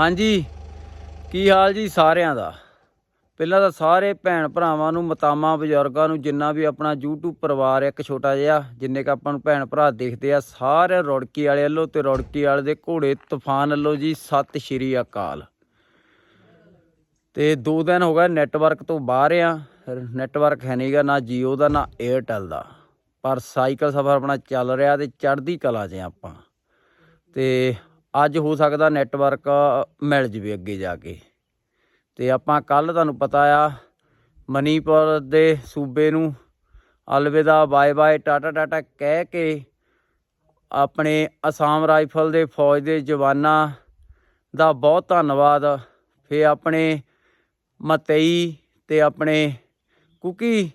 ਹਾਂਜੀ। ਕੀ ਹਾਲ ਜੀ ਸਾਰਿਆਂ ਦਾ? ਪਹਿਲਾਂ ਤਾਂ ਸਾਰੇ ਭੈਣ ਭਰਾਵਾਂ ਨੂੰ ਮਤਾਮਾ ਬਜ਼ੁਰਗਾਂ ਨੂੰ, ਜਿੰਨਾ ਵੀ ਆਪਣਾ YouTube ਪਰਿਵਾਰ ਇੱਕ ਛੋਟਾ ਜਿਹਾ, ਜਿੰਨੇ ਕ ਆਪਾਂ ਨੂੰ ਭੈਣ ਭਰਾ ਦੇਖਦੇ ਆ ਸਾਰੇ ਰੌੜਕੀ ਵਾਲੇ ਵੱਲੋਂ ਤੇ ਰੌੜਕੀ ਵਾਲੇ ਦੇ ਘੋੜੇ ਤੂਫਾਨ ਵੱਲੋਂ ਜੀ, ਸਤਿ ਸ਼੍ਰੀ ਅਕਾਲ। ਤੇ ਦੋ ਦਿਨ ਹੋ ਗਏ ਨੈਟਵਰਕ ਤੋਂ ਬਾਹਰ ਆ, ਨੈਟਵਰਕ ਹੈ ਨਹੀਂਗਾ ਨਾ Jio ਦਾ, ਨਾ Airtel ਦਾ। ਪਰ ਸਾਈਕਲ ਸਫ਼ਰ ਆਪਣਾ ਚੱਲ ਰਿਹਾ ਤੇ ਚੜ੍ਹਦੀ ਕਲਾ 'ਚ ਆਪਾਂ। ਤੇ ਅੱਜ ਹੋ ਸਕਦਾ ਨੈਟਵਰਕ ਮਿਲ ਜਵੇ ਅੱਗੇ ਜਾ ਕੇ। ਤੇ ਆਪਾਂ ਕੱਲ ਤੁਹਾਨੂੰ ਪਤਾ ਆ, ਮਨੀਪੁਰ ਦੇ ਸੂਬੇ ਨੂੰ ਅਲਵਿਦਾ ਬਾਏ ਬਾਏ ਟਾਟਾ ਟਾਟਾ ਕਹਿ ਕੇ ਆਪਣੇ ਅਸਾਮ ਰਾਈਫਲ ਦੇ ਫੌਜ ਦੇ ਜਵਾਨਾਂ ਦਾ ਬਹੁਤ ਧੰਨਵਾਦ। ਫੇ ਆਪਣੇ ਮਤਈ ਤੇ ਆਪਣੇ ਕੁਕੀ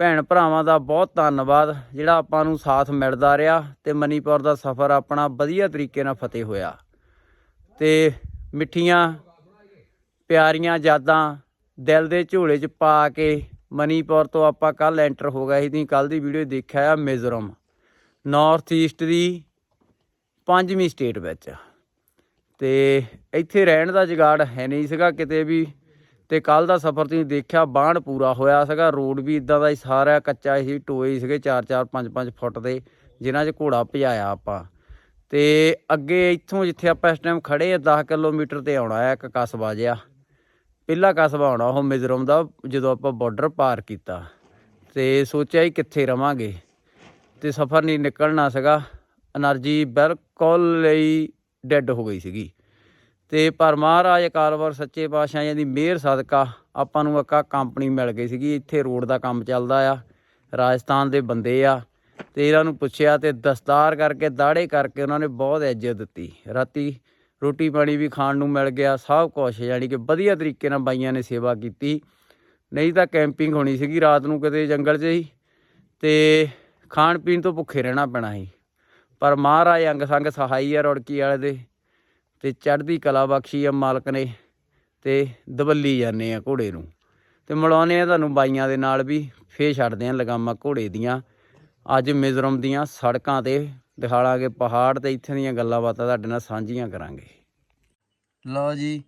ਭੈਣ ਭਰਾਵਾਂ ਦਾ ਬਹੁਤ ਧੰਨਵਾਦ, ਜਿਹੜਾ ਆਪਾਂ ਨੂੰ ਸਾਥ ਮਿਲਦਾ ਰਿਹਾ ਤੇ ਮਨੀਪੁਰ ਦਾ ਸਫ਼ਰ ਆਪਣਾ ਵਧੀਆ ਤਰੀਕੇ ਨਾਲ ਫਤਿਹ ਹੋਇਆ। ਤੇ ਮਿੱਠੀਆਂ, ਪਿਆਰੀਆਂ ਯਾਦਾਂ ਦਿਲ ਦੇ ਝੋਲੇ 'ਚ ਪਾ ਕੇ ਮਨੀਪੁਰ ਤੋਂ ਆਪਾਂ ਕੱਲ ਐਂਟਰ ਹੋ ਗਏ ਸੀ, ਤੁਸੀਂ ਕੱਲ ਦੀ ਵੀਡੀਓ ਦੇਖਿਆ ਆ ਮਿਜ਼ੋਰਮ। ਨਾਰਥ ਈਸਟ ਦੀ ਪੰਜਵੀਂ ਸਟੇਟ ਵਿੱਚ। ਤੇ ਇੱਥੇ ਰਹਿਣ ਦਾ ਜੁਗਾੜ ਹੈ ਨਹੀਂ ਸੀਗਾ, ਕਿਤੇ ਵੀ ਤੇ ਕੱਲ ਦਾ ਸਫ਼ਰ ਤੁਸੀਂ ਦੇਖਿਆ ਬਾਣ ਪੂਰਾ ਹੋਇਆ ਸੀਗਾ। ਰੋਡ ਵੀ ਇਦਾਂ ਦਾ ਹੀ, ਸਾਰਾ ਕੱਚਾ ਹੀ, ਟੋਏ ਸੀਗੇ 4-4 5-5 ਫੁੱਟ ਦੇ, ਜਿਨ੍ਹਾਂ 'ਚ ਘੋੜਾ ਭਜਾਇਆ ਆਪਾਂ। ਤੇ ਅੱਗੇ ਇੱਥੋਂ ਜਿੱਥੇ ਆਪਾਂ ਇਸ ਟਾਈਮ ਖੜੇ ਆ 10 ਕਿਲੋਮੀਟਰ ਤੇ ਆਉਣਾ ਹੈ ਇੱਕ ਕਸਬਾ ਜਿਹਾ। ਪਹਿਲਾ ਕਸਬਾ ਆਉਣਾ, ਉਹ ਮਿਜ਼ੋਰਮ ਦਾ, ਜਦੋਂ ਆਪਾਂ ਬਾਰਡਰ ਪਾਰ ਕੀਤਾ। ਤੇ ਸੋਚਿਆ ਹੀ ਕਿੱਥੇ ਰਵਾਂਗੇ। ਤੇ ਸਫ਼ਰ ਨਹੀਂ ਨਿਕਲਣਾ ਸੀਗਾ। એનર્ਜੀ ਬਿਲਕੁਲ ਹੀ ਡੈੱਡ ਹੋ ਗਈ ਸੀਗੀ। ਤੇ ਪਰ ਮਹਾਰਾਜ ਕਾਲਵਰ ਸੱਚੇ ਪਾਤਸ਼ਾਹਾਂ ਦੀ ਮਿਹਰ, ਸਦਕਾ ਆਪਾਂ ਨੂੰ ਇੱਕ ਆਹ ਕੰਪਨੀ ਮਿਲ ਗਈ ਸੀਗੀ। ਇੱਥੇ ਰੋਡ ਦਾ ਕੰਮ ਚੱਲਦਾ ਆ, ਰਾਜਸਥਾਨ ਦੇ ਬੰਦੇ ਆ ਤੇ ਇਹਨਾਂ ਨੂੰ ਪੁੱਛਿਆ ਤੇ ਦਸਤਾਰ ਕਰਕੇ ਦਾੜੇ ਕਰਕੇ ਉਹਨਾਂ ਨੇ ਬਹੁਤ ਇੱਜ਼ਤ ਦਿੱਤੀ। ਰਾਤੀ ਰੋਟੀ ਪਾਣੀ ਵੀ ਖਾਣ ਨੂੰ ਮਿਲ ਗਿਆ, ਸਭ ਕੁਝ ਯਾਨੀ ਕਿ ਵਧੀਆ ਤਰੀਕੇ ਨਾਲ ਬਾਈਆਂ ਨੇ ਸੇਵਾ ਕੀਤੀ। ਨਹੀਂ ਤਾਂ ਕੈਂਪਿੰਗ ਹੋਣੀ ਸੀਗੀ ਰਾਤ ਨੂੰ ਕਿਤੇ ਜੰਗਲ 'ਚ ਹੀ ਤੇ ਖਾਣ ਪੀਣ ਤੋਂ ਭੁੱਖੇ ਰਹਿਣਾ ਪੈਣਾ ਸੀ। ਪਰ ਮਹਾਰਾਜ ਅੰਗ ਸੰਗ ਸਹਾਈ ਆ ਰੁੜਕੀ ਵਾਲੇ ਦੇ। ਤੇ ਚੜ੍ਹਦੀ ਕਲਾ ਬਖਸ਼ੀ ਆ ਮਾਲਕ ਨੇ ਤੇ ਦਬੱਲੀ ਜਾਂਦੇ ਆ ਘੋੜੇ ਨੂੰ। ਤੇ ਮਿਲਾਉਂਦੇ ਆ ਤੁਹਾਨੂੰ ਬਾਈਆਂ ਦੇ ਨਾਲ ਵੀ, ਫੇਰ ਛੱਡਦੇ ਆ ਲਗਾਮਾਂ ਘੋੜੇ ਦੀਆਂ। ਅੱਜ ਮਿਜ਼ੋਰਮ ਦੀਆਂ ਸੜਕਾਂ ਤੇ ਦਿਖਾਲਾਂਗੇ ਪਹਾੜ ਤੇ ਇੱਥੇ ਦੀਆਂ ਗੱਲਾਂ ਬਾਤਾਂ ਤੁਹਾਡੇ ਨਾਲ ਸਾਂਝੀਆਂ ਕਰਾਂਗੇ। ਲਓ ਜੀ,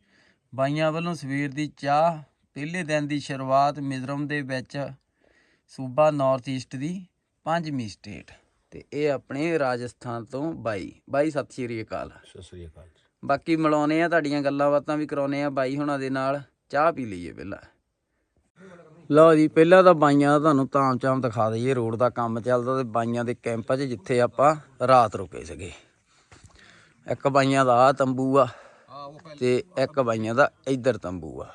ਬਾਈਆਂ ਵੱਲੋਂ ਸਵੇਰ ਦੀ ਚਾਹ, ਪਹਿਲੇ ਦਿਨ ਦੀ ਸ਼ੁਰੂਆਤ ਮਿਜ਼ੋਰਮ ਦੇ ਵਿੱਚ ਸੂਬਾ ਨਾਰਥ ਈਸਟ ਦੀ ਪੰਜਵੀਂ ਸਟੇਟ। ਤੇ ਇਹ ਆਪਣੇ ਰਾਜਸਥਾਨ ਤੋਂ ਬਾਈ। ਬਾਈ, ਸਤਿ ਸ਼੍ਰੀ ਅਕਾਲ। ਸਤਿ ਸ੍ਰੀ ਅਕਾਲ ਬਾਕੀ ਮਿਲਾਉਣੇ ਆ ਤੁਹਾਡੀਆਂ ਗੱਲਾਂ ਬਾਤਾਂ ਵੀ ਕਰਾਉਣੇ ਆ ਬਾਈ ਹੁਣਾਂ ਦੇ ਨਾਲ, ਚਾਹ ਪੀ ਲਈਏ ਪਹਿਲਾਂ। ਲਓ ਜੀ, ਪਹਿਲਾਂ ਤਾਂ ਬਾਈਆਂ ਦਾ ਤੁਹਾਨੂੰ ਤਾਮ ਚਾਮ ਦਿਖਾ ਦਈਏ, ਰੋਡ ਦਾ ਕੰਮ ਚੱਲਦਾ ਤੇ ਬਾਈਆਂ ਦੇ ਕੈਂਪਾਂ 'ਚ ਜਿੱਥੇ ਆਪਾਂ ਰਾਤ ਰੁਕੇ ਸੀਗੇ। ਇੱਕ ਬਾਈਆਂ ਦਾ ਆ ਤੰਬੂ ਆ ਤੇ ਇੱਕ ਬਾਈਆਂ ਦਾ ਇੱਧਰ ਤੰਬੂ ਆ।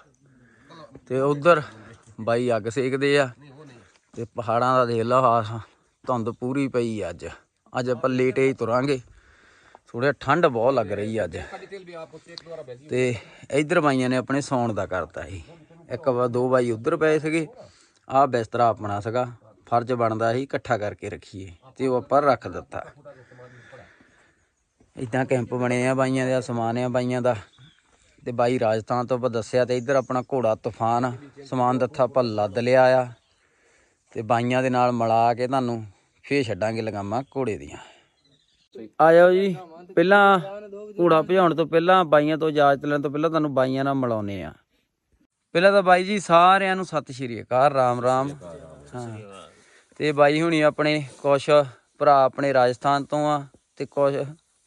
ਤੇ ਉਧਰ ਬਾਈ ਅੱਗ ਸੇਕਦੇ ਆ ਤੇ ਪਹਾੜਾਂ ਦਾ ਦੇਖ ਲਓ ਧੁੰਦ ਪੂਰੀ ਪਈ ਅੱਜ। ਅੱਜ ਆਪਾਂ ਲੇਟੇ ਹੀ ਤੁਰਾਂਗੇ। ਥੋੜਾ ਠੰਡ ਬਹੁਤ ਲੱਗ ਰਹੀ ਅੱਜ। ਤੇ ਇਧਰ ਬਾਈਆਂ ਨੇ ਆਪਣੇ ਸੌਣ ਦਾ ਕਰਤਾ ਸੀ। ਇੱਕ ਦੋ ਬਾਈ ਉਧਰ ਪਏ ਸੀਗੇ। ਆਹ ਬਿਸਤਰਾ ਆਪਣਾ ਸੀਗਾ। ਫਰਜ਼ ਬਣਦਾ ਸੀ ਇਕੱਠਾ ਕਰਕੇ ਰੱਖੀਏ ਤੇ ਉਹ ਆਪਾਂ ਰੱਖ ਦਿੱਤਾ। ਇਦਾਂ ਕੈਂਪ ਬਣੇ ਆ ਬਾਈਆਂ ਦਾ, ਸਮਾਨ ਆ ਬਾਈਆਂ ਦਾ। ਤੇ ਬਾਈ ਰਾਜਸਥਾਨ ਤੋਂ ਆਪਾਂ ਦੱਸਿਆ ਤੇ ਇੱਧਰ ਆਪਣਾ ਘੋੜਾ ਤੂਫਾਨ, ਸਮਾਨ ਦੱਥਾ ਆਪਾਂ ਲੱਦ ਲਿਆ ਆ। ਤੇ ਬਾਈਆਂ ਦੇ ਨਾਲ ਮਿਲਾ ਕੇ ਤੁਹਾਨੂੰ ਫੇਰ ਛੱਡਾਂਗੇ ਲਗਾਮਾਂ ਘੋੜੇ ਦੀਆਂ। ਆ ਜਾਓ ਜੀ, ਪਹਿਲਾਂ ਘੋੜਾ ਭਜਾਉਣ ਤੋਂ ਪਹਿਲਾਂ ਬਾਈਆਂ ਤੋਂ ਇਜਾਜ਼ਤ ਲੈਣ ਤੋਂ ਪਹਿਲਾਂ ਤੁਹਾਨੂੰ ਬਾਈਆਂ ਨਾਲ ਮਿਲਾਉਨੇ ਆ ਪਹਿਲਾਂ ਤਾਂ ਬਾਈ ਜੀ ਸਾਰਿਆਂ ਨੂੰ ਸਤਿ ਸ਼੍ਰੀ ਅਕਾਲ, ਰਾਮ ਰਾਮ। ਹਾਂ। ਤੇ ਬਾਈ ਹੁਣੀ ਆਪਣੇ ਕੁਛ ਭਰਾ ਆਪਣੇ ਰਾਜਸਥਾਨ ਤੋਂ ਆ ਤੇ ਕੁਛ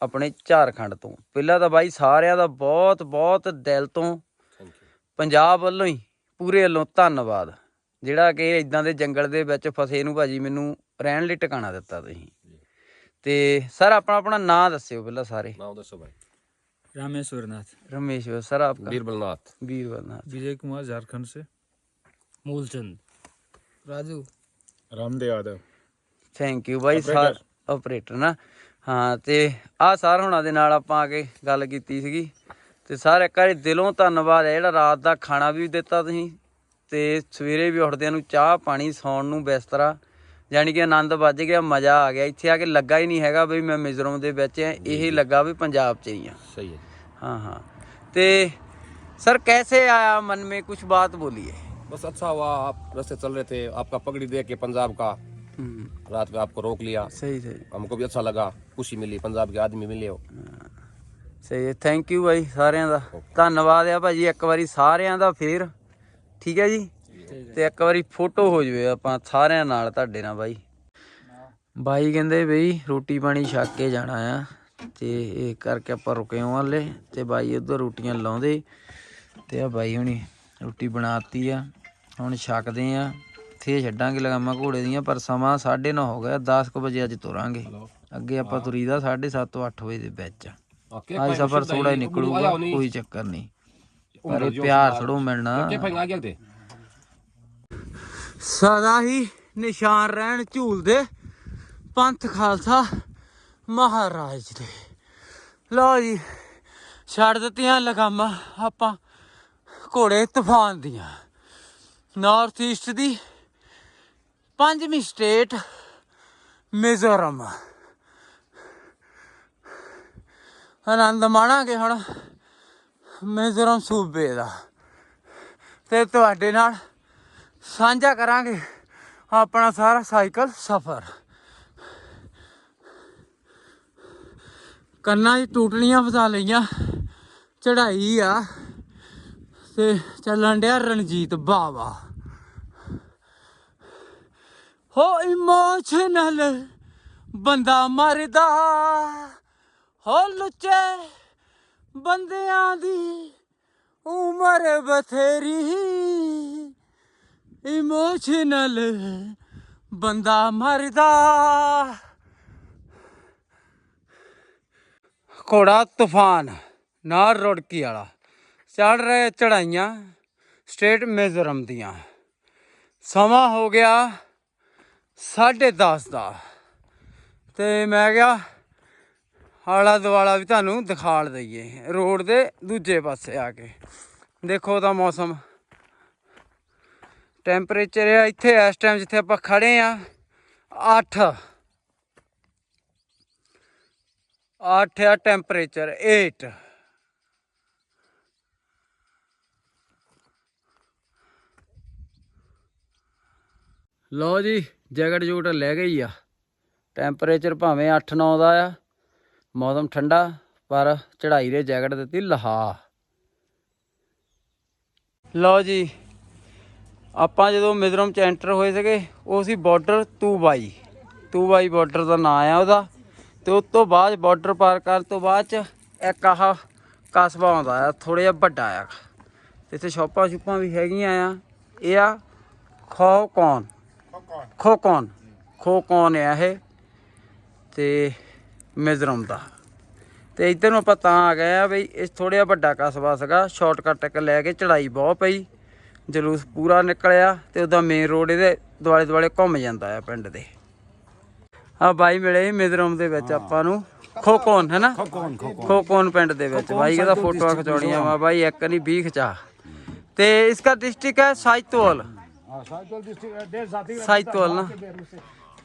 ਆਪਣੇ ਝਾਰਖੰਡ ਤੋਂ। ਪਹਿਲਾਂ ਤਾਂ ਬਾਈ ਸਾਰਿਆਂ ਦਾ ਬਹੁਤ ਬਹੁਤ ਦਿਲ ਤੋਂ ਪੰਜਾਬ ਵੱਲੋਂ ਹੀ ਪੂਰੇ ਵੱਲੋਂ ਧੰਨਵਾਦ। ਜਿਹੜਾ ਕਿ ਇਦਾਂ ਦੇ ਜੰਗਲ ਦੇ ਵਿੱਚ ਫਸੇ ਨੂੰ ਭਾਜੀ ਮੈਨੂੰ ਰਹਿਣ ਲਈ ਟਿਕਾਣਾ ਦਿੱਤਾ ਤੁਸੀਂ। ਤੇ ਸਰ ਆਪਣਾ ਆਪਣਾ ਨਾਂ ਦੱਸਿਓ ਪਹਿਲਾਂ ਸਾਰੇ नाम दसो भाई रामेश्वर नाथ रमेश सर आपका बीरबलनाथ बीरबलनाथ विजय कुमार झारखंड से Moolchand Raju Ramdev Yadav thank you by sir operator ਨਾ ਹਾਂ ਤੇ ਆਹ ਸਰ ਹੁਣਾਂ ਦੇ ਨਾਲ ਆਪਾਂ ਆ ਕੇ ਗੱਲ ਕੀਤੀ ਸੀਗੀ ਤੇ ਸਰ ਇੱਕ ਵਾਰੀ ਦਿਲੋਂ ਧੰਨਵਾਦ ਹੈ ਜਿਹੜਾ ਰਾਤ ਦਾ ਖਾਣਾ ਵੀ ਦਿੱਤਾ ਤੁਸੀਂ ਤੇ ਸਵੇਰੇ ਵੀ ਉੱਠਦਿਆਂ ਨੂੰ ਚਾਹ ਪਾਣੀ ਸੌਣ ਨੂੰ ਬਿਸਤਰਾ ਯਾਨੀ ਕਿ ਆਨੰਦ ਵੱਜ ਗਿਆ ਮਜ਼ਾ ਆ ਗਿਆ ਇੱਥੇ ਆ ਕੇ ਲੱਗਾ ਹੀ ਨਹੀਂ ਹੈਗਾ ਵੀ ਮੈਂ ਮਿਜ਼ੋਰਮ ਦੇ ਵਿੱਚ ਆ ਇਹ ਲੱਗਾ ਵੀ ਪੰਜਾਬ 'ਚ ਹੀ ਆ सही है हाँ हाँ ते सर कैसे आया मन में कुछ बात बोलिए बस अच्छा हुआ आप रास्ते चल रहे थे आपका पगड़ी देख के पंजाब का हम्म, रात में आपको रोक लिया सही सही हमको भी अच्छा लगा खुशी मिली पंजाब के आदमी मिले हो ਸੇ ਥੈਂਕ ਯੂ ਬਾਈ ਸਾਰਿਆਂ ਦਾ ਧੰਨਵਾਦ ਆ ਭਾਜੀ ਇੱਕ ਵਾਰੀ ਸਾਰਿਆਂ ਦਾ ਫੇਰ ਠੀਕ ਹੈ ਜੀ ਤੇ ਇੱਕ ਵਾਰੀ ਫੋਟੋ ਹੋ ਜਵੇ ਆਪਾਂ ਸਾਰਿਆਂ ਨਾਲ ਤੁਹਾਡੇ ਨਾਲ ਬਾਈ। ਬਾਈ ਕਹਿੰਦੇ ਬਈ ਰੋਟੀ ਪਾਣੀ ਛੱਕ ਕੇ ਜਾਣਾ ਆ ਤੇ ਇਹ ਕਰਕੇ ਆਪਾਂ ਰੁਕੇ ਹਾਂ ਹਲੇ ਤੇ ਬਾਈ ਉਧਰ ਰੋਟੀਆਂ ਲਾਉਂਦੇ। ਤੇ ਆ ਬਾਈ ਹੁਣੀ ਰੋਟੀ ਬਣਾਤੀ ਆ ਹੁਣ ਛੱਕਦੇ ਆ। ਇੱਥੇ ਛੱਡਾਂਗੇ ਲਗਾਮਾਂ ਘੋੜੇ ਦੀਆਂ ਪਰ ਸਮਾਂ 9:30 ਹੋ ਗਿਆ 10 ਵਜੇ ਅੱਜ ਤੁਰਾਂਗੇ। ਅੱਗੇ ਆਪਾਂ ਤੁਰੀਦਾ 7:30 8 ਵਜੇ ਦੇ ਵਿੱਚ ਅੱਜ ਸਫਰ ਥੋੜਾ ਹੀ ਨਿਕਲੂਗਾ ਕੋਈ ਚੱਕਰ ਨਹੀਂ। ਪਰ ਪਿਆਰ ਥੜੋ ਮਿਲਣਾ। ਸਦਾ ਹੀ ਨਿਸ਼ਾਨ ਰਹਿਣ ਝੂਲਦੇ ਪੰਥ ਖਾਲਸਾ ਮਹਾਰਾਜ ਦੇ। ਲਓ ਜੀ, ਛੱਡ ਦਿੱਤੀਆਂ ਲਗਾਮਾਂ ਆਪਾਂ ਘੋੜੇ ਤੂਫਾਨ ਦੀਆਂ। ਨਾਰਥ ਈਸਟ ਦੀ ਪੰਜਵੀਂ ਸਟੇਟ ਮਿਜ਼ੋਰਮ। ਆਨੰਦ ਮਾਣਾਂਗੇ ਹੁਣ ਮਿਜ਼ੋਰਮ ਸੂਬੇ ਦਾ। ਤੇ ਤੁਹਾਡੇ ਨਾਲ ਸਾਂਝਾ ਕਰਾਂਗੇ ਆਪਣਾ ਸਾਰਾ ਸਾਈਕਲ ਸਫ਼ਰ। ਕੰਨਾਂ 'ਚ ਟੂਟਣੀਆਂ ਫਸਾ ਲਈਆਂ ਚੜਾਈ ਆ ਤੇ ਚੱਲਣ ਡਿਆ ਰਣਜੀਤ ਬਾਵਾ। ਹੋ ਇਮੋਸ਼ਨਲ ਬੰਦਾ ਮਰਦਾ, ਹੋ ਲੁੱਚੇ ਬੰਦਿਆਂ ਦੀ ਉਮਰ ਬਥੇਰੀ। ਇਮੋਸ਼ਨਲ ਬੰਦਾ ਮਰਦਾ। ਘੋੜਾ ਤੂਫਾਨ ਨਾਲ ਰੁੜਕੀ ਵਾਲਾ। ਚੜ ਰਹੇ ਚੜਾਈਆਂ ਸਟੇਟ ਮਿਜ਼ੋਰਮ ਦੀਆਂ। ਸਮਾਂ ਹੋ ਗਿਆ 10:30 ਦਾ। ਤੇ ਮੈਂ ਕਿਹਾ ਆਲਾ ਦੁਆਲਾ ਵੀ ਤੁਹਾਨੂੰ ਦਿਖਾਲ ਦਈਏ, ਰੋਡ ਦੇ ਦੂਜੇ ਪਾਸੇ ਆ ਕੇ। ਦੇਖੋ ਤਾਂ ਮੌਸਮ। ਟੈਂਪਰੇਚਰ ਆ ਇੱਥੇ, ਇਸ ਟਾਈਮ ਜਿੱਥੇ ਆਪਾਂ ਖੜੇ ਆ 8 8 ਆ ਟੈਂਪਰੇਚਰ 8 ਲਓ ਜੀ, ਜੈਕਟ ਜੂਟ ਲੈ ਗਈ ਆ। ਟੈਂਪਰੇਚਰ ਭਾਵੇਂ 8-9 ਦਾ ਆ, ਮੌਸਮ ਠੰਡਾ, ਪਰ ਚੜਾਈ ਦੇ ਜੈਕਟ ਦਿੱਤੀ ਲਹਾ। ਲਓ ਜੀ ਆਪਾਂ ਜਦੋਂ ਮਿਜ਼ੋਰਮ ਚ ਐਂਟਰ ਹੋਏ ਸੀਗੇ ਉਹ ਸੀ ਬਾਰਡਰ ਤੂਬਾਈ। ਤੂਬਾਈ ਬਾਰਡਰ ਦਾ ਨਾਂ ਆ ਉਹਦਾ। ਤੇ ਉਸ ਤੋਂ ਬਾਅਦ ਬਾਰਡਰ ਪਾਰ ਕਰਨ ਤੋਂ ਬਾਅਦ ਚ ਇੱਕ ਆਹ ਕਸਬਾ ਆਉਂਦਾ ਆ ਥੋੜਾ ਜਿਹਾ ਵੱਡਾ ਆ। ਇੱਥੇ ਸ਼ਾਪਾਂ ਸ਼ੁਪਾਂ ਵੀ ਹੈਗੀਆਂ ਆ। ਇਹ ਆ ਖੋਕੌਨ। ਖੋਕੌਨ। ਖੋਕੌਨ। ਆ ਇਹ। ਤੇ ਮਿਜ਼ੋਰਮ ਦਾ। ਤੇ ਇੱਧਰ ਨੂੰ ਆਪਾਂ ਤਾਂ ਆ ਗਏ ਆ ਬਈ ਇਹ ਥੋੜਾ ਜਿਹਾ ਵੱਡਾ ਕਸਬਾ ਸੀਗਾ। ਸ਼ਾਰਟਕਟ ਇੱਕ ਲੈ ਕੇ ਚੜਾਈ ਬਹੁਤ ਪਈ। ਜਲੂਸ ਪੂਰਾ ਨਿਕਲਿਆ ਤੇ ਉਹਦਾ ਮੇਨ ਰੋਡ ਇਹਦੇ ਦੁਆਲੇ ਦੁਆਲੇ ਘੁੰਮ ਜਾਂਦਾ ਆ ਪਿੰਡ ਦੇ। ਆ ਬਾਈ ਮਿਲੇ ਸੀ ਮਿਜ਼ੋਰਮ ਦੇ ਵਿੱਚ ਆਪਾਂ ਨੂੰ। ਖੋਕੋਨ ਹੈ ਨਾ? ਖੋਕੋਨ ਪਿੰਡ ਦੇ ਵਿੱਚ। ਬਾਈ ਕਹਿੰਦਾ ਫੋਟੋਆਂ ਖਿਚਾਉਣੀਆਂ ਵਾ ਬਾਈ ਇੱਕ ਨਹੀਂ 20 ਖਿਚਾ। ਤੇ ਇਸਕਾ ਡਿਸਟ੍ਰਿਕਟ ਹੈ ਸਾਈਤੋਲ। ਸਾਈਤੋਲ ਨਾ।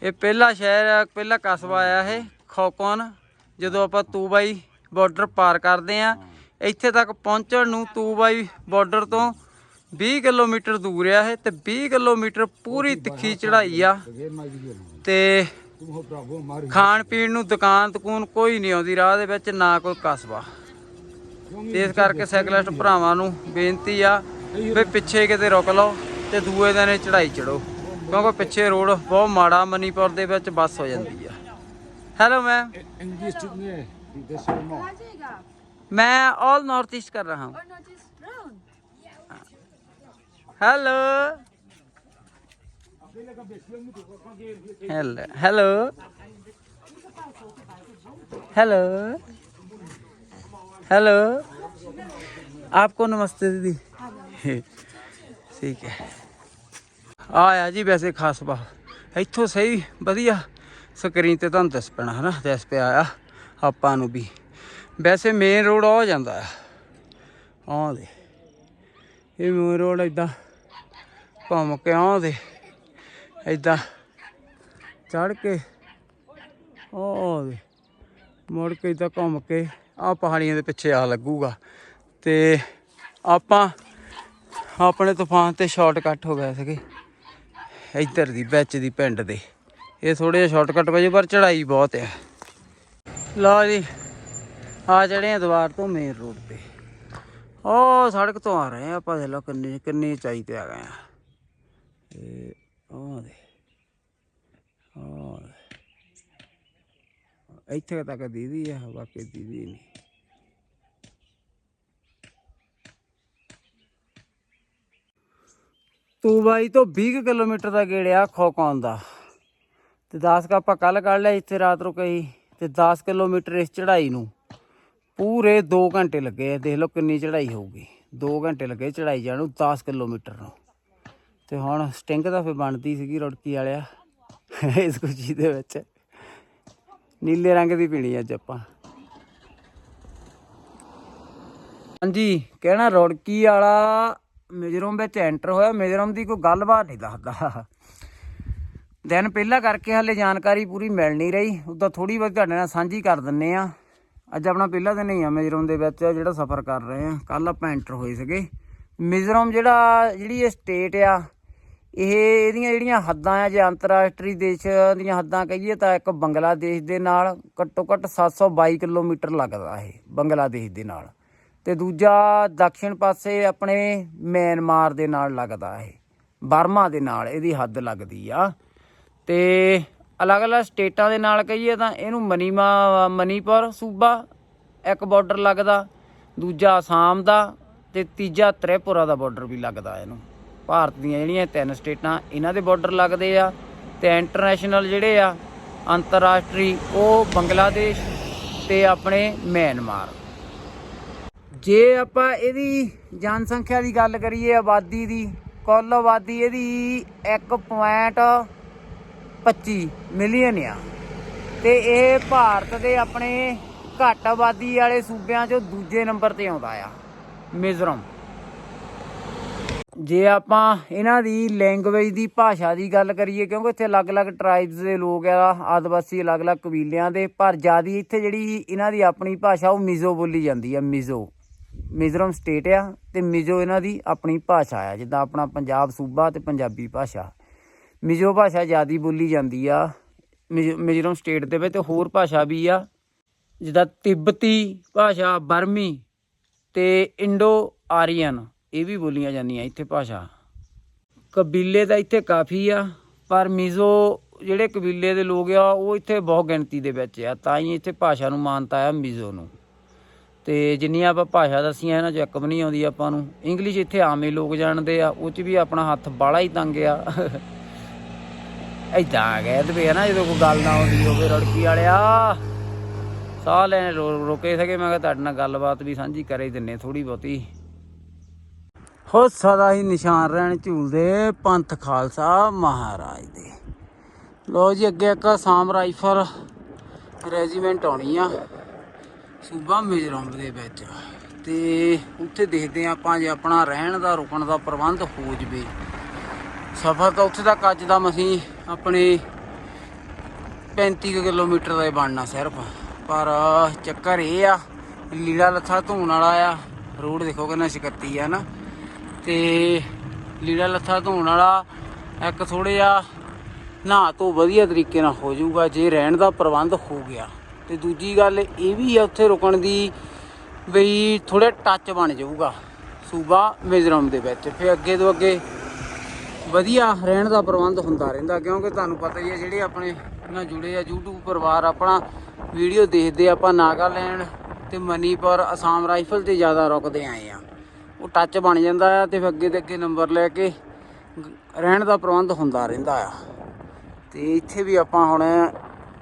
ਇਹ ਪਹਿਲਾ ਸ਼ਹਿਰ ਆ ਪਹਿਲਾ ਕਸਬਾ ਆ ਇਹ ਖੋਕੋਨ। ਜਦੋਂ ਆਪਾਂ ਤੂਬਾਈ ਬਾਰਡਰ ਪਾਰ ਕਰਦੇ ਆ ਇੱਥੇ ਤੱਕ ਪਹੁੰਚਣ ਨੂੰ ਤੂਬਾਈ ਬਾਰਡਰ ਤੋਂ 20 ਕਿਲੋਮੀਟਰ ਦੂਰ ਆ ਇਹ ਤੇ 20 ਕਿਲੋਮੀਟਰ ਪੂਰੀ ਤਿੱਖੀ ਚੜ੍ਹਾਈ ਆ। ਤੇ ਖਾਣ ਪੀਣ ਨੂੰ ਦੁਕਾਨ ਤਕੂਨ ਕੋਈ ਨਹੀਂ ਆਉਂਦੀ ਰਾਹ ਦੇ ਵਿੱਚ ਨਾ ਕੋਈ ਕਸਬਾ। ਇਸ ਕਰਕੇ ਸਾਈਕਲਿਸਟ ਭਰਾਵਾਂ ਨੂੰ ਬੇਨਤੀ ਆ ਵੀ ਪਿੱਛੇ ਕਿਤੇ ਰੁਕ ਲਓ ਤੇ ਦੂਏ ਦਿਨ ਚੜ੍ਹਾਈ ਚੜੋ ਕਿਉਂਕਿ ਪਿੱਛੇ ਰੋਡ ਬਹੁਤ ਮਾੜਾ ਮਨੀਪੁਰ ਦੇ ਵਿੱਚ ਬੱਸ ਹੋ ਜਾਂਦੀ ਆ। ਹੈਲੋ ਮੈਮ ਮੈਂ ਆਲ ਨਾਰਥ ਈਸਟ ਕਰ ਰਹਾ ਹਾਂ। hello hello hello hello hello आपको नमस्ते दीदी ठीक है ਆਇਆ ਜੀ ਵੈਸੇ ਖਾਸ ਬਾ ਇੱਥੋਂ ਸਹੀ ਵਧੀਆ ਸਕਰੀਨ ਤੇ ਤੁਹਾਨੂੰ ਦੱਸ ਪੈਣਾ ਹਨਾ ਦੱਸ ਪਿਆ ਆ ਆਪਾਂ ਨੂੰ ਵੀ ਵੈਸੇ ਮੇਨ ਰੋਡ ਹੋ ਜਾਂਦਾ ਆ ਆਹ ਦੇ ਇਹ ਮੇਨ ਰੋਡ ਇਦਾਂ ਘੁੰਮ ਕੇ ਆਉਂਦੇ ਦੇ ਇਦਾਂ ਚੜ ਕੇ ਆਹ ਮੁੜ ਕੇ ਇਦਾਂ ਘੁੰਮ ਕੇ ਆ ਪਹਾੜੀਆਂ ਦੇ ਪਿੱਛੇ ਆ ਲੱਗੂਗਾ ਤੇ ਆਪਾਂ ਆਪਣੇ ਤੂਫਾਨ ਤੇ ਸ਼ਾਰਟਕਟ ਹੋ ਗਏ ਸੀਗੇ ਇੱਧਰ ਦੀ, ਵਿੱਚ ਦੀ, ਪਿੰਡ ਦੇ। ਇਹ ਥੋੜੇ ਜਿਹਾ ਸ਼ਾਰਟਕਟ ਵਜੇ, ਪਰ ਚੜਾਈ ਬਹੁਤ ਆ। ਲਓ ਜੀ, ਆ ਜਿਹੜੇ ਆ ਦੀਵਾਰ ਤੋਂ ਮੇਨ ਰੋਡ ਤੇ। ਉਹ ਸੜਕ ਤੋਂ ਆ ਰਹੇ ਆ ਆਪਾਂ, ਦੇਖ ਲਓ ਕਿੰਨੀ ਕਿੰਨੀ ਚਾਈ ਤੇ ਆ ਗਏ ਆ। ਤੇ ਉਹ ਦੇ ਉਹ ਇੱਥੇ ਤੱਕ ਦੀਦੀ ਆ ਬਾਕੀ ਦੀਦੀ ਨਹੀਂ ਤੂੰ ਬਾਈ ਤੋਂ 20 ਕੁ ਕਿਲੋਮੀਟਰ ਦਾ ਗੇੜਿਆ ਖੋਕੌਨ ਦਾ? ਤੇ 10 ਕਾ ਆਪਾਂ ਕੱਲ ਕੱਢ ਲਿਆ ਇੱਥੇ ਰਾਤ ਰੁਕਈ ਤੇ 10 ਕਿਲੋਮੀਟਰ ਇਸ ਚੜ੍ਹਾਈ ਨੂੰ। ਪੂਰੇ 2 ਘੰਟੇ ਲੱਗੇ ਦੇਖ ਲਓ ਕਿੰਨੀ ਚੜ੍ਹਾਈ ਹੋਊਗੀ। 2 ਘੰਟੇ ਲੱਗੇ ਚੜ੍ਹਾਈ ਜਾਣ ਨੂੰ 10 ਕਿਲੋਮੀਟਰ ਨੂੰ। ਤੇ ਹੁਣ ਸਟਿੰਗ ਤਾਂ ਫੇ ਬਣਦੀ ਸੀਗੀ ਰੁੜਕੀ ਵਾਲਿਆ, ਇਸ ਖੁਸ਼ੀ ਦੇ ਵਿੱਚ। ਨੀਲੇ ਰੰਗ ਦੀ ਪੀਣੀ ਅੱਜ ਆਪਾਂ। ਹਾਂਜੀ, ਕਹਿਣਾ ਰੁੜਕੀ ਵਾਲਾ ਮਿਜ਼ੋਰਮ ਵਿੱਚ ਐਂਟਰ ਹੋਇਆ, ਮਿਜ਼ੋਰਮ ਦੀ ਕੋਈ ਗੱਲਬਾਤ ਨਹੀਂ ਦੱਸਦਾ। ਦਿਨ ਪਹਿਲਾਂ ਕਰਕੇ ਹਲੇ ਜਾਣਕਾਰੀ ਪੂਰੀ ਮਿਲ ਨਹੀਂ ਰਹੀ, ਉਦਾਂ ਥੋੜੀ ਬਹੁਤ ਤੁਹਾਡੇ ਨਾਲ ਸਾਂਝੀ ਕਰ ਦਿੰਨੇ ਆ। ਅੱਜ ਆਪਣਾ ਪਹਿਲਾ ਦਿਨ ਹੀ ਆ ਮਿਜ਼ੋਰਮ ਦੇ ਵਿੱਚ, ਜਿਹੜਾ ਸਫ਼ਰ ਕਰ ਰਹੇ ਆ। ਕੱਲ ਆਪਾਂ ਐਂਟਰ ਹੋਏ ਸੀਗੇ। ਮਿਜ਼ੋਰਮ ਜਿਹੜਾ ਜਿਹੜੀ ਇਹ ਸਟੇਟ ਆ ਇਹ ਇਹਦੀਆਂ ਜਿਹੜੀਆਂ ਹੱਦਾਂ ਆ ਜੇ ਅੰਤਰਰਾਸ਼ਟਰੀ ਦੇਸ਼ ਦੀਆਂ ਹੱਦਾਂ ਕਹੀਏ ਤਾਂ ਇੱਕ ਬੰਗਲਾਦੇਸ਼ ਦੇ ਨਾਲ ਘੱਟੋ ਘੱਟ 722 ਕਿਲੋਮੀਟਰ ਲੱਗਦਾ ਇਹ, ਬੰਗਲਾਦੇਸ਼ ਦੇ ਨਾਲ। ਤੇ ਦੂਜਾ ਦક્ષਿਣ ਪਾਸੇ ਆਪਣੇ ਮਿਆਂਮਾਰ ਦੇ ਨਾਲ ਲੱਗਦਾ ਇਹ, ਬਰਮਾ ਦੇ ਨਾਲ ਇਹਦੀ ਹੱਦ ਲੱਗਦੀ ਆ। ਤੇ ਅਲੱਗ-ਅਲੱਗ ਸਟੇਟਾਂ ਦੇ ਨਾਲ ਕਹੀਏ ਤਾਂ ਇਹਨੂੰ ਮਨੀਮਾ, ਮਨੀਪੁਰ, ਸੂਬਾ ਇੱਕ ਬਾਰਡਰ ਲੱਗਦਾ, ਦੂਜਾ ਆਸਾਮ ਦਾ ਤੇ ਤੀਜਾ ਤ੍ਰਿਪੁਰਾ ਦਾ ਬਾਰਡਰ ਵੀ ਲੱਗਦਾ ਇਹਨੂੰ। ਭਾਰਤ ਦੀਆਂ ਜਿਹੜੀਆਂ ਤਿੰਨ ਸਟੇਟਾਂ, ਇਹਨਾਂ ਦੇ ਬਾਰਡਰ ਲੱਗਦੇ ਆ ਤੇ ਇੰਟਰਨੈਸ਼ਨਲ ਜਿਹੜੇ ਆ, ਅੰਤਰਰਾਸ਼ਟਰੀ, ਉਹ ਬੰਗਲਾਦੇਸ਼ ਤੇ ਆਪਣੇ ਮਿਆਂਮਾਰ ਜੇ ਆਪਾਂ ਇਹਦੀ ਜਨਸੰਖਿਆ ਦੀ ਗੱਲ ਕਰੀਏ, ਆਬਾਦੀ ਦੀ, ਕੁੱਲ ਆਬਾਦੀ ਇਹਦੀ 1.25 ਮਿਲੀਅਨ ਆ। ਤੇ ਇਹ ਭਾਰਤ ਦੇ ਆਪਣੇ ਘੱਟ ਆਬਾਦੀ ਵਾਲੇ ਸੂਬਿਆਂ 'ਚੋਂ ਦੂਜੇ ਨੰਬਰ ਤੇ ਆਉਂਦਾ ਆ, ਮਿਜ਼ੋਰਮ। ਜੇ ਆਪਾਂ ਇਹਨਾਂ ਦੀ ਲੈਂਗੁਏਜ ਦੀ ਭਾਸ਼ਾ ਦੀ ਗੱਲ ਕਰੀਏ, ਕਿਉਂਕਿ ਇੱਥੇ ਅਲੱਗ-ਅਲੱਗ ਟ੍ਰਾਈਬਸ ਦੇ ਲੋਕ ਆ, ਆਦਿਵਾਸੀ ਅਲੱਗ-ਅਲੱਗ ਕਬੀਲਿਆਂ ਦੇ, ਪਰ ਜਿਆਦੀ ਇੱਥੇ ਜਿਹੜੀ ਇਹਨਾਂ ਦੀ ਆਪਣੀ ਭਾਸ਼ਾ, ਉਹ ਮਿਜ਼ੋ ਬੋਲੀ ਜਾਂਦੀ ਆ, ਮਿਜ਼ੋ। ਮਿਜ਼ੋਰਮ ਸਟੇਟ ਆ ਤੇ ਮਿਜ਼ੋ ਇਹਨਾਂ ਦੀ ਆਪਣੀ ਭਾਸ਼ਾ ਆ, ਜਿੱਦਾਂ ਆਪਣਾ ਪੰਜਾਬ ਸੂਬਾ ਤੇ ਪੰਜਾਬੀ ਭਾਸ਼ਾ। ਮਿਜ਼ੋ ਭਾਸ਼ਾ ਜਿਆਦੀ ਬੋਲੀ ਜਾਂਦੀ ਆ, ਮਿਜ਼ੋ- ਮਿਜ਼ੋਰਮ ਸਟੇਟ ਦੇ ਵਿੱਚ ਤੇ ਹੋਰ ਭਾਸ਼ਾ ਵੀ ਆ, ਜਿੱਦਾਂ ਤਿੱਬਤੀ ਭਾਸ਼ਾ, ਬਰਮੀ ਤੇ ਇੰਡੋ ਆਰੀਅਨ ਇਹ ਵੀ ਬੋਲੀਆਂ ਜਾਂਦੀਆਂ ਇੱਥੇ ਭਾਸ਼ਾ। ਕਬੀਲੇ ਤਾਂ ਇੱਥੇ ਕਾਫੀ ਆ, ਪਰ ਮਿਜ਼ੋ ਜਿਹੜੇ ਕਬੀਲੇ ਦੇ ਲੋਕ ਆ, ਉਹ ਇੱਥੇ ਬਹੁਤ ਗਿਣਤੀ ਦੇ ਵਿੱਚ ਆ, ਤਾਂ ਹੀ ਇੱਥੇ ਭਾਸ਼ਾ ਨੂੰ ਮਾਨਤਾ ਆ ਮਿਜ਼ੋ ਨੂੰ। ਤੇ ਜਿੰਨੀਆਂ ਆਪਾਂ ਭਾਸ਼ਾ ਦੱਸੀਆਂ, ਇਹਨਾਂ ਚ ਇੱਕ ਵੀ ਨਹੀਂ ਆਉਂਦੀ ਆਪਾਂ ਨੂੰ। ਇੰਗਲਿਸ਼ ਇੱਥੇ ਆਮੇ ਲੋਕ ਜਾਣਦੇ ਆ, ਉਹ ਚ ਵੀ ਆਪਣਾ ਹੱਥ ਬਾਲਾ ਹੀ ਤੰਗ ਆ। ਏਦਾਂ ਆ ਗਏ ਤੇ ਨਾ, ਜਦੋਂ ਕੋਈ ਗੱਲ ਨਾ ਆਉਂਦੀ ਹੋਵੇ ਰੜਕੀ ਵਾਲਿਆ। ਸਾਹ ਲੈਣ ਰੋਕੇ ਰੁਕੇ ਸਕੇ ਮੈਂ ਕਿਹਾ ਤੁਹਾਡੇ ਨਾਲ ਗੱਲਬਾਤ ਵੀ ਸਾਂਝੀ ਕਰੇ ਦਿੰਨੇ ਥੋੜੀ ਬਹੁਤੀ। ਹੋ ਸਦਾ ਹੀ ਨਿਸ਼ਾਨ ਰਹਿਣ ਝੂਲਦੇ ਪੰਥ ਖਾਲਸਾ ਮਹਾਰਾਜ ਦੇ। ਲੋ ਜੀ, ਅੱਗੇ ਇੱਕ ਆਸਾਮ ਰਾਈਫਲ ਰੈਜੀਮੈਂਟ ਆਉਣੀ ਆ, ਸੂਬਾ ਮਿਜ਼ੋਰਮ ਦੇ ਵਿੱਚ। ਤੇ ਉੱਥੇ ਦੇਖਦੇ ਆ ਆਪਾਂ ਜੇ ਆਪਣਾ ਰਹਿਣ ਦਾ, ਰੁਕਣ ਦਾ ਪ੍ਰਬੰਧ ਹੋ ਜਵੇ। ਸਫ਼ਰ ਤਾਂ ਉੱਥੇ ਤੱਕ ਅੱਜ ਦਾ ਮਸੀਂ ਆਪਣੇ 35 ਕੁ ਕਿਲੋਮੀਟਰ ਦਾ ਹੀ ਬਣਨਾ ਸਿਰਫ। ਪਰ ਚੱਕਰ ਇਹ ਆ ਲੀੜਾ ਲੱਥਾ ਧੋਣ ਵਾਲਾ ਆ, ਰੋਡ ਦੇਖੋ ਕਿੰਨਾ ਸ਼ਕਤੀ ਆ ਨਾ। ਤੇ ਲੀੜਾ ਲੱਥਾ ਧੋਣ ਵਾਲਾ ਇੱਕ ਥੋੜਾ ਜਿਹਾ ਨਹਾ ਧੋ ਵਧੀਆ ਤਰੀਕੇ ਨਾਲ ਹੋ ਜਾਊਗਾ, ਜੇ ਰਹਿਣ ਦਾ ਪ੍ਰਬੰਧ ਹੋ ਗਿਆ। ਤੇ ਦੂਜੀ ਗੱਲ ਇਹ ਵੀ ਆ ਉੱਥੇ ਰੁਕਣ ਦੀ ਬਈ ਥੋੜਾ ਟੱਚ ਬਣ ਜਾਊਗਾ, ਸੂਬਾ ਮਿਜ਼ੋਰਮ ਦੇ ਵਿੱਚ। ਫਿਰ ਅੱਗੇ ਤੋਂ ਅੱਗੇ ਵਧੀਆ ਰਹਿਣ ਦਾ ਪ੍ਰਬੰਧ ਹੁੰਦਾ ਰਹਿੰਦਾ, ਕਿਉਂਕਿ ਤੁਹਾਨੂੰ ਪਤਾ ਹੀ ਹੈ ਜਿਹੜੇ ਆਪਣੇ ਨਾਲ ਜੁੜੇ ਆ YouTube ਪਰਿਵਾਰ, ਆਪਣਾ ਵੀਡੀਓ ਦੇਖਦੇ ਆਪਾਂ ਨਾਗਾਲੈਂਡ ਤੇ ਮਨੀਪੁਰ, ਅਸਾਮ ਰਾਈਫਲ ਤੇ ਜ਼ਿਆਦਾ ਰੁਕਦੇ ਆਏ ਆ। ਉਹ ਟੱਚ ਬਣ ਜਾਂਦਾ ਆ ਤੇ ਫਿਰ ਅੱਗੇ ਤੇ ਅੱਗੇ ਨੰਬਰ ਲੈ ਕੇ ਰਹਿਣ ਦਾ ਪ੍ਰਬੰਧ ਹੁੰਦਾ ਰਹਿੰਦਾ ਆ। ਤੇ ਇੱਥੇ ਵੀ ਆਪਾਂ ਹੁਣ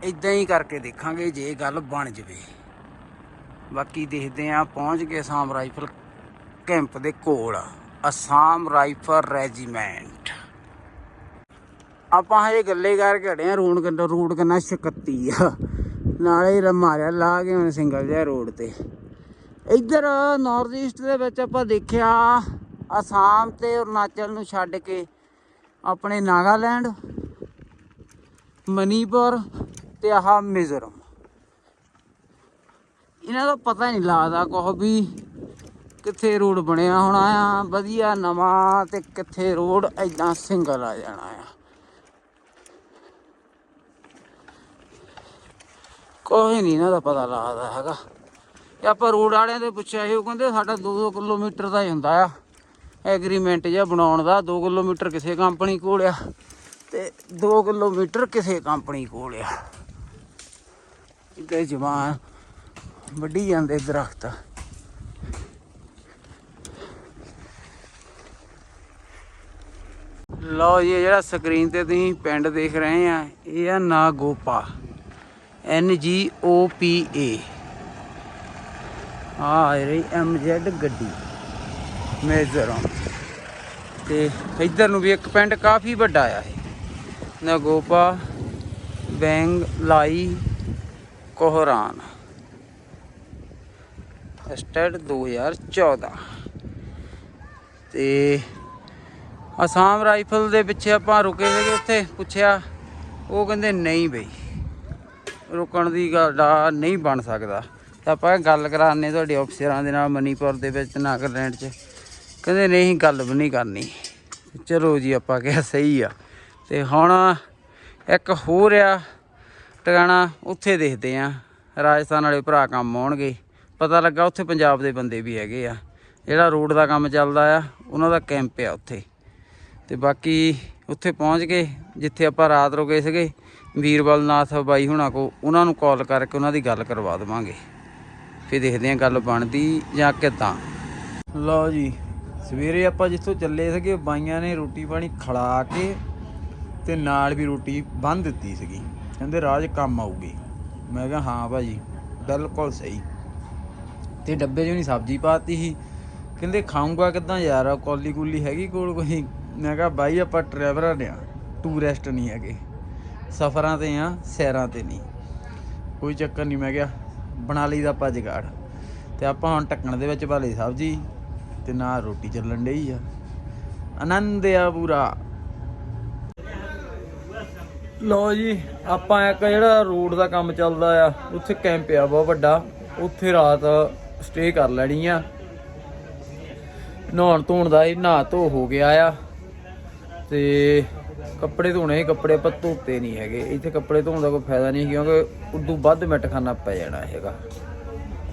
ਇਦਾਂ ਹੀ ਕਰਕੇ ਦੇਖਾਂਗੇ ਜੇ ਗੱਲ ਬਣ ਜਵੇ। ਬਾਕੀ ਦੇਖਦੇ ਆ ਪਹੁੰਚ ਕੇ ਅਸਾਮ ਰਾਈਫਲ ਕੈਂਪ ਦੇ ਕੋਲ, ਅਸਾਮ ਰਾਈਫਲ ਰੈਜੀਮੈਂਟ। ਆਪਾਂ ਹਜੇ ਗੱਲੇ ਕਰਕੇ ਹਟੇ ਆ ਰੋਡ ਕਿੰਨਾ ਰੋਡ ਕਿੰਨਾ 36 ਆ। ਨਾਲੇ ਰ ਮਾਰਿਆ, ਲਾ ਕੇ ਹੁਣ ਸਿੰਗਲ ਜਿਹਾ ਰੋਡ ਤੇ। ਇੱਧਰ ਨਾਰਥ ਈਸਟ ਦੇ ਵਿੱਚ ਆਪਾਂ ਦੇਖਿਆ ਅਸਾਮ ਤੇ ਅਰੁਣਾਚਲ ਨੂੰ ਛੱਡ ਕੇ ਆਪਣੇ ਨਾਗਾਲੈਂਡ, ਮਨੀਪੁਰ ਤੇ ਆਹ ਮਿਜ਼ੋਰਮ। ਇਹਨਾਂ ਦਾ ਪਤਾ ਨਹੀਂ ਲੱਗਦਾ ਕੁਛ ਵੀ ਕਿੱਥੇ ਰੋਡ ਬਣਿਆ ਹੋਣਾ ਆ, ਵਧੀਆ ਨਵਾਂ ਤੇ ਕਿੱਥੇ ਰੋਡ ਐਦਾਂ ਸਿੰਗਲ ਆ ਜਾਣਾ ਆ। ਕੋਈ ਨਹੀਂ ਇਹਨਾਂ ਦਾ ਪਤਾ ਲੱਗਦਾ ਹੈਗਾ। ਤੇ ਆਪਾਂ ਰੋਡ ਵਾਲਿਆਂ ਦੇ ਪੁੱਛਿਆ ਸੀ, ਉਹ ਕਹਿੰਦੇ ਸਾਡਾ 2-2 ਕਿਲੋਮੀਟਰ ਦਾ ਹੀ ਹੁੰਦਾ ਆ। ਐਗਰੀਮੈਂਟ ਜਿਹਾ ਬਣਾਉਣ ਦਾ 2 ਕਿਲੋਮੀਟਰ ਕਿਸੇ ਕੰਪਨੀ ਕੋਲ ਆ ਤੇ 2 ਕਿਲੋਮੀਟਰ ਕਿਸੇ ਕੰਪਨੀ ਕੋਲ ਆ। ਇੱਥੇ ਜਵਾਨ ਵੱਢੀ ਜਾਂਦੇ ਦਰਖਤ। ਲਓ ਜੀ ਜਿਹੜਾ ਸਕਰੀਨ ਤੇ ਤੁਸੀਂ ਪਿੰਡ ਦੇਖ ਰਹੇ ਆ, ਇਹ ਆ ਨਾਗੋਪਾ। N G O P A ਆ ਆ ਰਹੀ ਐਮ ਜ਼ੈਡ ਗੱਡੀ। ਮੇਜ਼ਰੋਂ ਤੇ ਇੱਧਰ ਨੂੰ ਵੀ ਇੱਕ ਪਿੰਡ ਕਾਫੀ ਵੱਡਾ ਆ ਹੈ ਨਗੋਪਾ ਬੈਂਗ ਲਾਈ ਕੋਹਰਾਨ ਸਟੇਟ 2014 ਤੇ ਅਸਾਮ ਰਾਈਫਲ ਦੇ ਪਿੱਛੇ ਆਪਾਂ ਰੁਕੇ ਸੀਗੇ ਉੱਥੇ, ਪੁੱਛਿਆ, ਉਹ ਕਹਿੰਦੇ ਨਹੀਂ ਬਈ। ਰੁਕਣ ਦੀ ਗੱਲ ਨਹੀਂ ਬਣ ਸਕਦਾ। ਤਾਂ ਆਪਾਂ ਗੱਲ ਕਰਾਣੇ ਤੁਹਾਡੇ ਅਫਸਰਾਂ ਦੇ ਨਾਲ ਮਨੀਪੁਰ ਦੇ ਵਿੱਚ, ਨਾਗਾਲੈਂਡ 'ਚ। ਕਹਿੰਦੇ ਨਹੀਂ ਗੱਲ ਵੀ ਨਹੀਂ ਕਰਨੀ। ਚਲੋ ਜੀ, ਆਪਾਂ ਕਿਹਾ ਸਹੀ ਆ। ਤੇ ਹੁਣ ਇੱਕ ਹੋਰ ਆ, ਟਿਕਾਣਾ ਉੱਥੇ ਦੇਖਦੇ ਆ ਰਾਜਸਥਾਨ ਵਾਲੇ ਭਰਾ ਕੰਮ ਆਉਣਗੇ। ਪਤਾ ਲੱਗਾ ਉੱਥੇ ਪੰਜਾਬ ਦੇ ਬੰਦੇ ਵੀ ਹੈਗੇ ਆ। ਜਿਹੜਾ ਰੋਡ ਦਾ ਕੰਮ ਚੱਲਦਾ ਆ, ਉਹਨਾਂ ਦਾ ਕੈਂਪ ਆ ਉੱਥੇ। ਤੇ ਬਾਕੀ ਉੱਥੇ ਪਹੁੰਚ ਕੇ ਜਿੱਥੇ ਆਪਾਂ ਰਾਤ ਰੁਕੇ ਸੀਗੇ। ਵੀਰਬਲ ਨਾਥ ਬਾਈ ਹੁਣਾਂ ਕੋ, ਉਹਨਾਂ ਨੂੰ ਕਾਲ ਕਰਕੇ ਉਹਨਾਂ ਦੀ ਗੱਲ ਕਰਵਾ ਦੇਵਾਂਗੇ। ਫਿਰ ਦੇਖਦੇ ਹਾਂ ਗੱਲ ਬਣਦੀ ਜਾਂ ਕਿੱਦਾਂ। ਲਓ ਜੀ, ਸਵੇਰੇ ਆਪਾਂ ਜਿੱਥੋਂ ਚੱਲੇ ਸੀਗੇ, ਬਾਈਆਂ ਨੇ ਰੋਟੀ ਪਾਣੀ ਖਿਲਾ ਕੇ ਤੇ ਨਾਲ ਵੀ ਰੋਟੀ ਬੰਨ ਦਿੱਤੀ ਸੀਗੀ। ਕਹਿੰਦੇ, ਰਾਜ, ਕੰਮ ਆਊਗੀ। ਮੈਂ ਕਿਹਾ, ਹਾਂ ਭਾਜੀ, ਬਿਲਕੁਲ ਸਹੀ। ਤੇ ਡੱਬੇ 'ਚ ਨਹੀਂ ਸਬਜ਼ੀ ਪਾਤੀ ਸੀ। ਕਹਿੰਦੇ, ਖਾਊਂਗਾ ਕਿੱਦਾਂ ਯਾਰ ਕੋਲੀ ਕੁਲੀ ਹੈਗੀ ਕੋਲ ਕੋਈ? ਮੈਂ ਕਿਹਾ, ਬਾਈ, ਆਪਾਂ ਟਰੈਵਲਰ ਆ, ਟੂਰਿਸਟ ਨਹੀਂ ਹੈਗੇ। ਸਫ਼ਰਾਂ ਤੇ ਆ, ਸੈਰਾਂ ਤੇ ਨਹੀਂ। ਕੋਈ ਚੱਕਰ ਨਹੀਂ, ਮੈਂ ਕਿਹਾ ਬਣਾ ਲਈ ਦਾ ਆਪਾਂ ਜਗਾੜ ਤੇ ਆਪਾਂ ਹੁਣ ਢੱਕਣ ਦੇ ਵਿੱਚ ਪਾ ਲਈ ਜੀ ਤੇ ਨਾਲ ਰੋਟੀ ਚੱਲਣ ਡਈ ਆ। ਆਨੰਦ ਆ ਪੂਰਾ। ਲੋ ਜੀ, ਆਪਾਂ ਇੱਕ ਜਿਹੜਾ ਰੋਡ ਦਾ ਕੰਮ ਚੱਲਦਾ ਆ, ਉੱਥੇ ਕੈਂਪ ਆ ਬਹੁਤ ਵੱਡਾ। ਉੱਥੇ ਰਾਤ ਸਟੇ ਕਰ ਲੈਣੀ ਆ। ਨਹਾਉਣ ਧੋਣ ਦਾ ਇਹ ਨਹਾ ਧੋ ਹੋ ਗਿਆ ਆ। ਤੇ ਕੱਪੜੇ ਧੋਣੇ ਸੀ, ਕੱਪੜੇ ਆਪਾਂ ਧੋਤੇ ਨਹੀਂ ਹੈਗੇ। ਇੱਥੇ ਕੱਪੜੇ ਧੋਣ ਦਾ ਕੋਈ ਫਾਇਦਾ ਨਹੀਂ ਕਿਉਂਕਿ ਉਦੋਂ ਵੱਧ ਮਿੱਟ ਖਾਣਾ ਪੈ ਜਾਣਾ ਹੈਗਾ।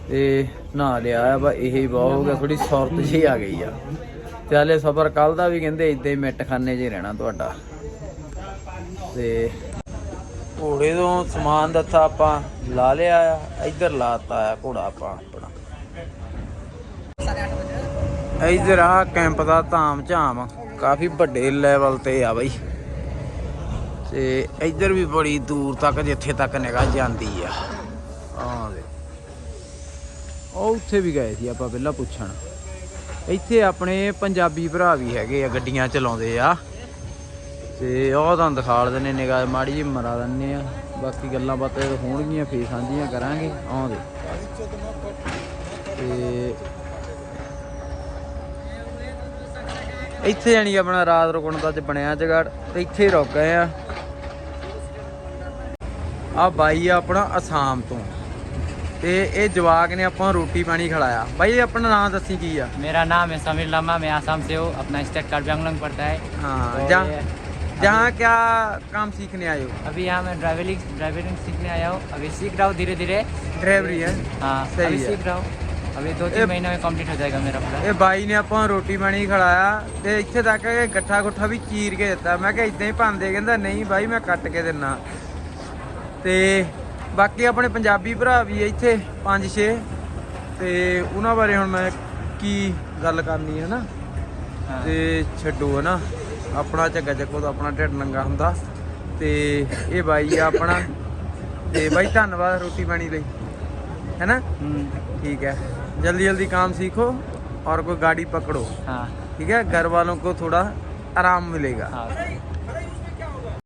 ਤੇ ਨਹਾ ਲਿਆ ਆ ਬਾ ਇਹ ਹੀ ਬਹੁਤ ਹੋ ਗਿਆ ਥੋੜੀ ਸੌਰਤ ਜਿਹੀ ਆ ਗਈ ਆ। ਤੇ ਹਾਲੇ ਸਫਰ ਕੱਲ ਦਾ ਵੀ ਕਹਿੰਦੇ ਇਦਾਂ ਹੀ ਮਿੱਟ ਖਾਨੇ 'ਚ ਰਹਿਣਾ ਤੁਹਾਡਾ। ਤੇ ਘੋੜੇ ਤੋਂ ਸਮਾਨ ਦਿੱਤਾ ਆਪਾਂ ਲਾ ਲਿਆ ਆ ਇੱਧਰ ਲਾਤਾ ਆ ਘੋੜਾ ਆਪਾਂ ਆਪਣਾ। ਇੱਧਰ ਆ ਕੈਂਪ ਦਾ ਧਾਮ ਝਾਮ ਕਾਫੀ ਵੱਡੇ ਲੈਵਲ ਤੇ ਆ ਬਈ। ਤੇ ਇੱਧਰ ਵੀ ਬੜੀ ਦੂਰ ਤੱਕ ਜਿੱਥੇ ਤੱਕ ਨਿਗਾਹ ਜਾਂਦੀ ਆ। ਆਹ ਦੇ ਉਹ ਉੱਥੇ ਵੀ ਗਏ ਸੀ ਆਪਾਂ ਪਹਿਲਾਂ ਪੁੱਛਣ। ਇੱਥੇ ਆਪਣੇ ਪੰਜਾਬੀ ਭਰਾ ਵੀ ਹੈਗੇ ਆ, ਗੱਡੀਆਂ ਚਲਾਉਂਦੇ ਆ। ਤੇ ਉਹ ਤੁਹਾਨੂੰ ਦਿਖਾ ਦਿੰਦੇ ਨਿਗਾਹ, ਮਾੜੀ ਜਿਹੀ ਮਰਾ ਦਿੰਦੇ ਆ। ਬਾਕੀ ਗੱਲਾਂ ਬਾਤਾਂ ਹੋਣਗੀਆਂ, ਫੇਰ ਸਾਂਝੀਆਂ ਕਰਾਂਗੇ। ਆਉਂਦੇ ਤੇ ਇੱਥੇ ਜਾਣੀ ਆਪਣਾ ਰਾਤ ਰੁਕਣ ਦਾ ਚ ਬਣਿਆ ਜਗੜ। ਤੇ ਇੱਥੇ ਹੀ ਰੁਕ ਗਏ ਆ। ਆ ਬਾਈ ਆ ਆਪਣਾ ਅਸਾਮ ਤੋਂ ਤੇ ਇਹ ਜਵਾਕ ਨੇ ਆਪਾਂ ਨੂੰ ਰੋਟੀ ਪਾਣੀ ਖਿਲਾਇਆ ਬਾਈ ਇਹ ਆਪਣਾ ਨਾਮ ਦੱਸੀ ਕੀ ਆ मेरा नाम है समीर लम्मा मैं आसाम से हूँ अपना स्टेट कार्बी आंगलोंग पड़ता है हाँ और जहाँ ये- जहाँ क्या काम सीखने आए हो अभी यहाँ मैं ड्राइविंग ड्राइविंग सीखने आया हूँ अभी सीख रहा हूँ धीरे धीरे ड्राइवरी है हाँ सही अभी है। सीख रहा हूँ अभी दो ये- तीन महीने में कंप्लीट हो जाएगा मेरा पूरा ਇਹ ਬਾਈ ਨੇ ਆਪਾਂ ਨੂੰ ਰੋਟੀ ਪਾਣੀ ਖਿਲਾਇਆ ਤੇ ਇੱਥੇ ਤੱਕ ਕਿ ਗੱਠਾ ਗੁੱਠਾ ਵੀ ਚੀਰ ਕੇ ਦਿੱਤਾ ਮੈਂ ਕਿਹਾ ਇਦਾਂ ਹੀ ਪਾਉਂਦੇ ਕਹਿੰਦਾ ਨਹੀਂ ਬਾਈ ਮੈਂ ਕੱਟ ਕੇ ਦਿੰਨਾ ਤੇ ਬਾਕੀ ਆਪਣੇ ਪੰਜਾਬੀ ਭਰਾ ਵੀ ਆ ਇੱਥੇ 5-6 ਤੇ ਉਹਨਾਂ ਬਾਰੇ ਹੁਣ ਮੈਂ ਕੀ ਗੱਲ ਕਰਨੀ ਹੈ ਨਾ हाँ। ਤੇ ਛੱਡੋ ਹੈ ਨਾ ਆਪਣਾ ਝੱਗਾ ਚੱਕੋ ਤਾਂ ਆਪਣਾ ਢਿੱਡ ਨੰਗਾ ਹੁੰਦਾ ਤੇ ਇਹ ਬਾਈ ਆ ਆਪਣਾ ਤੇ ਬਾਈ ਧੰਨਵਾਦ ਰੋਟੀ ਪਾਣੀ ਲਈ ਹੈ ਨਾ हम्म, ठीक है जल्दी जल्दी काम सीखो और कोई गाड़ी पकड़ो हाँ ठीक है घर वालों को थोड़ा आराम मिलेगा हाँ